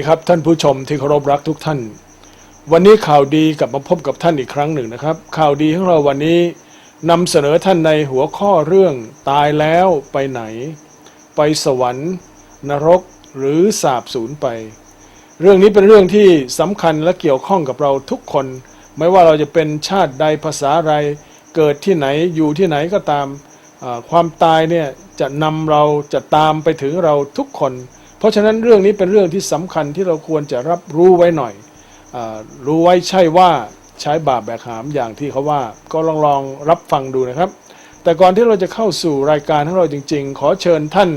ดีครับท่านผู้ชมที่เคารพรักทุกท่าน วันนี้ข่าวดีกลับมาพบกับท่านอีกครั้งหนึ่งนะครับ ข่าวดีของเราวันนี้นำเสนอท่านในหัวข้อเรื่องตายแล้วไปไหน ไปสวรรค์ นรกหรือสาบสูญไป เรื่องนี้เป็นเรื่องที่สำคัญและเกี่ยวข้องกับเราทุกคน ไม่ว่าเราจะเป็นชาติใดภาษาใดเกิดที่ไหนอยู่ที่ไหนก็ตามความตายเนี่ยจะนำเราจะตามไปถึงเราทุกคน เพราะฉะนั้นเรื่องนี้เป็นเรื่องที่สำคัญที่เราควรจะรับรู้ไว้หน่อยอรู้ไว้ใช่ว่าใช้บาปแบกหามอย่างที่เขาว่า ก็ลองลองรับฟังดูนะครับ แต่ก่อนที่เราจะเข้าสู่รายการของเราจริง ๆ ขอเชิญท่าน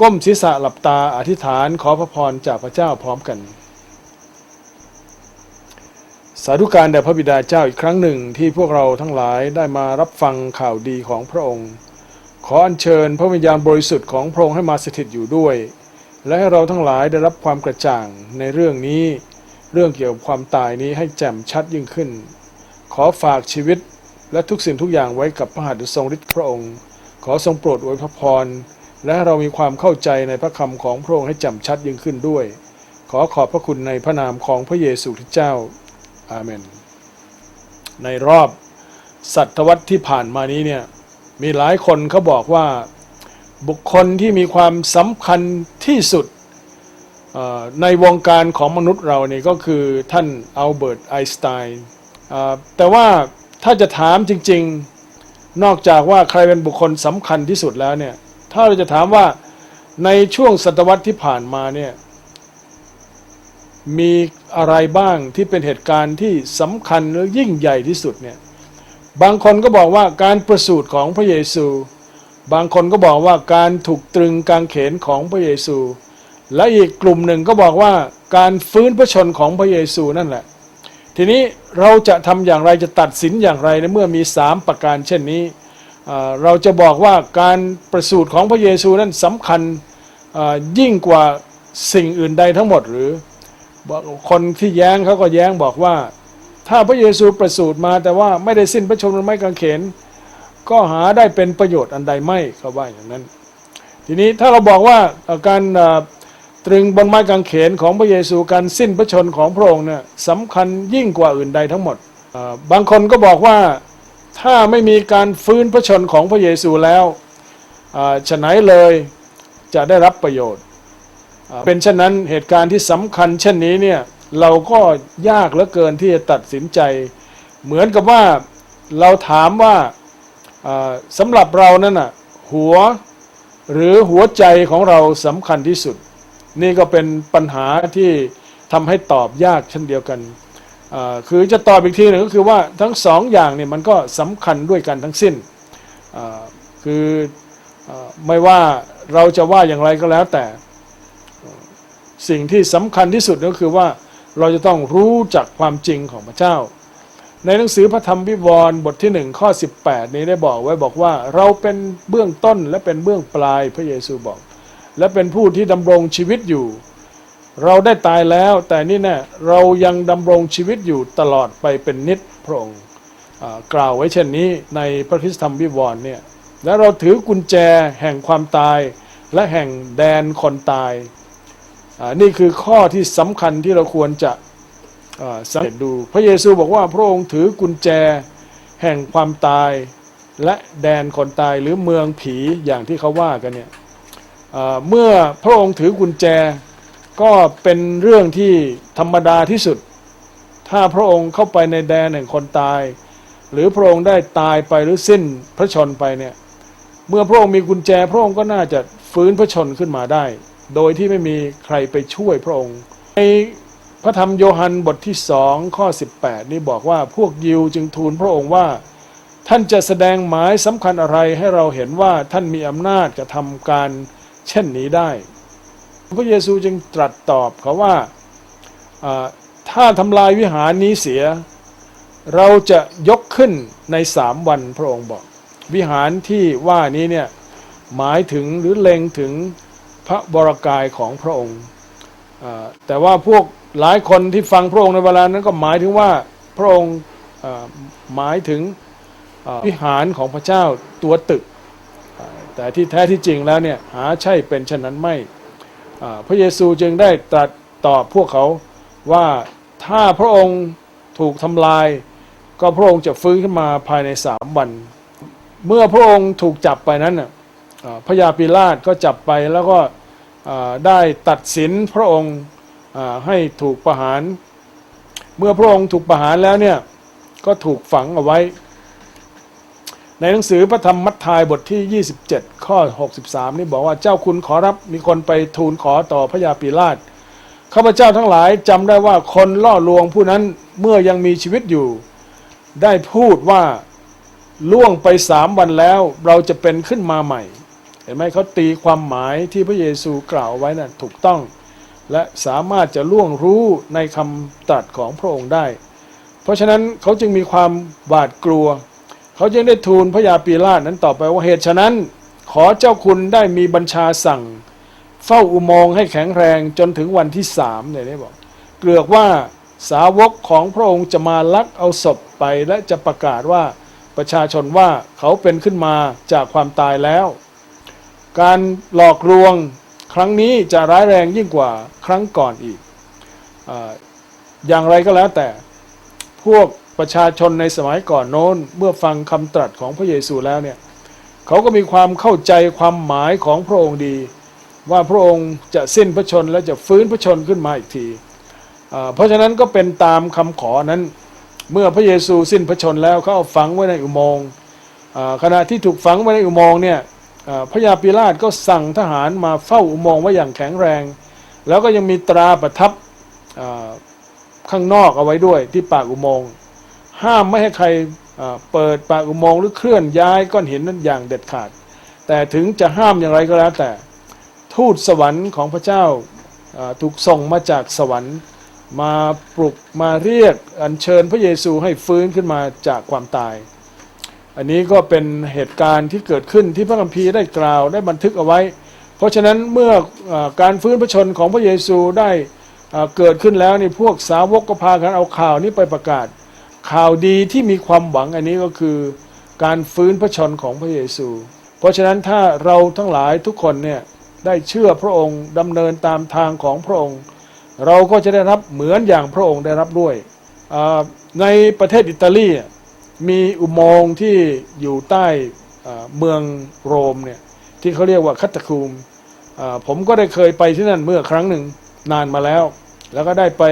ก้มศีรษะหลับตาอธิษฐานขอพระพรจากพระเจ้าพร้อมกัน สาธุการแด่พระบิดาเจ้าอีกครั้งหนึ่งที่พวกเราทั้งหลายได้มารับฟังข่าวดีของพระองค์ ขออัญเชิญพระวิญญาณบริสุทธิ์ของพระองค์ให้มาสถิตอยู่ด้วย และให้เราทั้งหลายได้รับความกระจ่างในเรื่องนี้ เรื่องเกี่ยวกับความตายนี้ให้แจ่มชัดยิ่งขึ้น ขอฝากชีวิตและทุกสิ่งทุกอย่างไว้กับพระหัตถ์ทรงฤทธิ์พระองค์ ขอทรงโปรดอวยพระพร และให้เรามีความเข้าใจในพระคำของพระองค์ให้แจ่มชัดยิ่งขึ้นด้วย ขอขอบพระคุณในพระนามของพระเยซูคริสต์เจ้า อาเมน ในรอบศตวรรษที่ผ่านมานี้เนี่ยมีหลายคนเขาบอกว่า บุคคลที่มีความสำคัญที่สุดในวงการของมนุษย์เราเนี่ยก็คือท่านอัลเบิร์ตไอน์สไตน์แต่ว่าถ้าจะถามจริงๆ นอกจากว่าใครเป็นบุคคลสำคัญที่สุดแล้วเนี่ย ถ้าเราจะถามว่าในช่วงศตวรรษที่ผ่านมาเนี่ยมีอะไรบ้างที่เป็นเหตุการณ์ที่สำคัญหรือยิ่งใหญ่ที่สุดเนี่ยบางคนก็บอกว่าการประสูติของพระเยซู บางคนก็บอกว่าการถูกตรึงกางเขนของพระเยซู และอีกกลุ่มหนึ่งก็บอกว่าการฟื้นพระชนของพระเยซูนั่นแหละ ทีนี้เราจะทำอย่างไรจะตัดสินอย่างไรในเมื่อมีสามประการเช่นนี้ เราจะบอกว่าการประสูติของพระเยซูนั้นสำคัญยิ่งกว่าสิ่งอื่นใดทั้งหมดหรือ คนที่แย้งเขาก็แย้งบอกว่า ถ้าพระเยซูประสูติมาแต่ว่าไม่ได้สิ้นพระชนม์ไม้กางเขน ก็หาได้เป็นประโยชน์อันใดไม่เขาว่าอย่างนั้น ทีนี้ถ้าเราบอกว่าการตรึงบนไม้กางเขนของพระเยซูการสิ้นพระชนของพระองค์เนี่ยสำคัญยิ่งกว่าอื่นใดทั้งหมด บางคนก็บอกว่าถ้าไม่มีการฟื้นพระชนของพระเยซูแล้วฉะไหนเลยจะได้รับประโยชน์ เป็นเช่นนั้นเหตุการณ์ที่สำคัญ เช่นนี้เนี่ยเราก็ยากเหลือเกินที่จะตัดสินใจ เหมือนกับว่าเราถามว่า สำหรับเรานั่นน่ะหัวหรือหัวใจของเราสำคัญที่สุด นี่ก็เป็นปัญหาที่ทำให้ตอบยากเช่นเดียวกันคือจะตอบอีกทีหนึ่งก็คือว่าทั้งสองอย่างเนี่ยมันก็สำคัญด้วยกันทั้งสิ้นคืออไม่ว่าเราจะว่าอย่างไรก็แล้วแต่ สิ่งที่สำคัญที่สุดก็คือว่าเราจะต้องรู้จักความจริงของพระเจ้า ในหนังสือพระธรรมวิวรณ์บทที่หนึ่งข้อ 18 นี้ได้บอกไว้บอกว่าเราเป็นเบื้องต้นและเป็นเบื้องปลายพระเยซูบอก และเป็นผู้ที่ดำรงชีวิตอยู่ เราได้ตายแล้ว แต่นี่แน่เรายังดำรงชีวิตอยู่ตลอดไปเป็นนิจพระองค์กล่าวไว้เช่นนี้ในพระคริสธรรมวิวรณ์เนี่ยและเราถือกุญแจแห่งความตายและแห่งแดนคนตายนี่คือข้อที่สำคัญที่เราควรจะ สังเกตดู พระเยซูบอกว่าพระองค์ถือกุญแจแห่งความตายและแดนคนตายหรือเมืองผีอย่างที่เขาว่ากันเนี่ยเมื่อพระองค์ถือกุญแจก็เป็นเรื่องที่ธรรมดาที่สุด ถ้าพระองค์เข้าไปในแดนแห่งคนตาย หรือพระองค์ได้ตายไปหรือสิ้นพระชนไปเนี่ยเมื่อพระองค์มีกุญแจ พระองค์ก็น่าจะฟื้นพระชนขึ้นมาได้ โดยที่ไม่มีใครไปช่วยพระองค์ใน พระธรรมโยฮันบทที่สองข้อ 18 นี่บอกว่าพวกยิวจึงทูลพระองค์ว่า ท่านจะแสดงหมายสำคัญอะไรให้เราเห็นว่าท่านมีอำนาจกระทำการเช่นนี้ได้ พระเยซูจึงตรัสตอบเขาว่าถ้าทำลายวิหารนี้เสีย เราจะยกขึ้นในสามวันพระองค์บอก วิหารที่ว่านี้เนี่ยหมายถึงหรือเล็งถึงพระบรกายของพระองค์แต่ว่าพวก หลายคนที่ฟังพระองค์ในเวลานั้นก็หมายถึงว่าพระองค์หมายถึงวิหารของพระเจ้าตัวตึก แต่ที่แท้ที่จริงแล้วเนี่ยหาใช่เป็นเช่นนั้นไม่พระเยซูจึงได้ตรัสตอบพวกเขาว่าถ้าพระองค์ถูกทำลาย ก็พระองค์จะฟื้นขึ้นมาภายในสามวัน เมื่อพระองค์ถูกจับไปนั้นน่ะพระยาปิลาตก็จับไปแล้วก็ได้ตัดสินพระองค์ ให้ถูกประหาร เมื่อพระองค์ถูกประหารแล้วเนี่ยก็ถูกฝังเอาไว้ ในหนังสือพระธรรมมัทธิยบทที่ 27 ข้อ 63 นี่บอกว่าเจ้าคุณขอรับมีคนไปทูลขอต่อพระยาปิลาตข้าพเจ้าทั้งหลายจำได้ว่าคนล่อลวงผู้นั้นเมื่อยังมีชีวิตอยู่ ได้พูดว่าล่วงไปสามวันแล้วเราจะเป็นขึ้นมาใหม่ เห็นไหมเขาตีความหมายที่พระเยซูกล่าวไว้นะ่ะถูกต้อง และสามารถจะล่วงรู้ในคำตรัสของพระองค์ได้ เพราะฉะนั้นเขาจึงมีความหวาดกลัว เขาจึงได้ทูลพระยาปีลาสนั้นต่อไปว่าเหตุฉะนั้น ขอเจ้าคุณได้มีบัญชาสั่ง เฝ้าอุโมงค์ให้แข็งแรงจนถึงวันที่สามเนี่ยได้บอก เกลือกว่าสาวกของพระองค์จะมาลักเอาศพไปและจะประกาศว่าประชาชนว่าเขาเป็นขึ้นมาจากความตายแล้ว การหลอกลวง ครั้งนี้จะร้ายแรงยิ่งกว่าครั้งก่อนอีกออย่างไรก็แล้วแต่ พวกประชาชนในสมัยก่อนโน้น เมื่อฟังคำตรัสของพระเยซูแล้วเนี่ยเขาก็มีความเข้าใจความหมายของพระองค์ดี ว่าพระองค์จะสิ้นพระชนและจะฟื้นพระชนขึ้นมาอีกที เพราะฉะนั้นก็เป็นตามคำขอนั้น เมื่อพระเยซูสิ้นพระชนแล้วเขาเอาฝังไว้ในอุโมงค์ขณะที่ถูกฝังไว้ในอุโมงค์เนี่ย พระยาปิลาตก็สั่งทหารมาเฝ้าอุโมงค์ไว้อย่างแข็งแรง แล้วก็ยังมีตราประทับข้างนอกเอาไว้ด้วยที่ปากอุโมงค์ห้ามไม่ให้ใครเปิดปากอุโมงค์หรือเคลื่อนย้ายก้อนหินนั้นอย่างเด็ดขาด แต่ถึงจะห้ามอย่างไรก็แล้วแต่ ทูตสวรรค์ของพระเจ้าถูกส่งมาจากสวรรค์ มาปลุกมาเรียกอัญเชิญพระเยซูให้ฟื้นขึ้นมาจากความตาย อันนี้ก็เป็นเหตุการณ์ที่เกิดขึ้นที่พระคัมภีร์ได้กล่าวได้บันทึกเอาไว้ เพราะฉะนั้นเมื่ออการฟื้นพระชนของพระเยซูได้เกิดขึ้นแล้วนี่พวกสาวกก็พากันเอาข่าวนี้ไปประกาศ ข่าวดีที่มีความหวังอันนี้ก็คือการฟื้นพระชนของพระเยซู เพราะฉะนั้นถ้าเราทั้งหลายทุกคนเนี่ยได้เชื่อพระองค์ดำเนินตามทางของพระองค์ เราก็จะได้รับเหมือนอย่างพระองค์ได้รับด้วยในประเทศอิตาลี มีอุโมงค์ที่อยู่ใต้เมืองโรมเนี่ยที่เขาเรียกว่าคัตคูมผมก็ได้เคยไปที่นั่นเมื่อครั้งหนึ่งนานมาแล้ว แล้วก็ได้ไป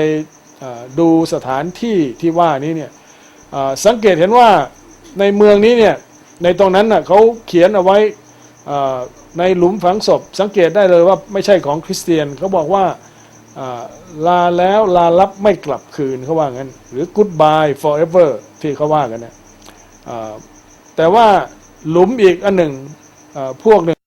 ดูสถานที่ที่ว่านี้เนี่ยสังเกตเห็นว่าในเมืองนี้เนี่ยในตรงนั้นน่ะเขาเขียนเอาไว้ในหลุมฝังศพ สังเกตได้เลยว่าไม่ใช่ของคริสเตียนเขาบอกว่าลาแล้วลาลับไม่กลับคืนเขาว่างั้น หรือ goodbye forever ที่เขาว่ากันนะอ่า แต่ว่าหลุมอีกอันหนึ่งพวกหนึ่ง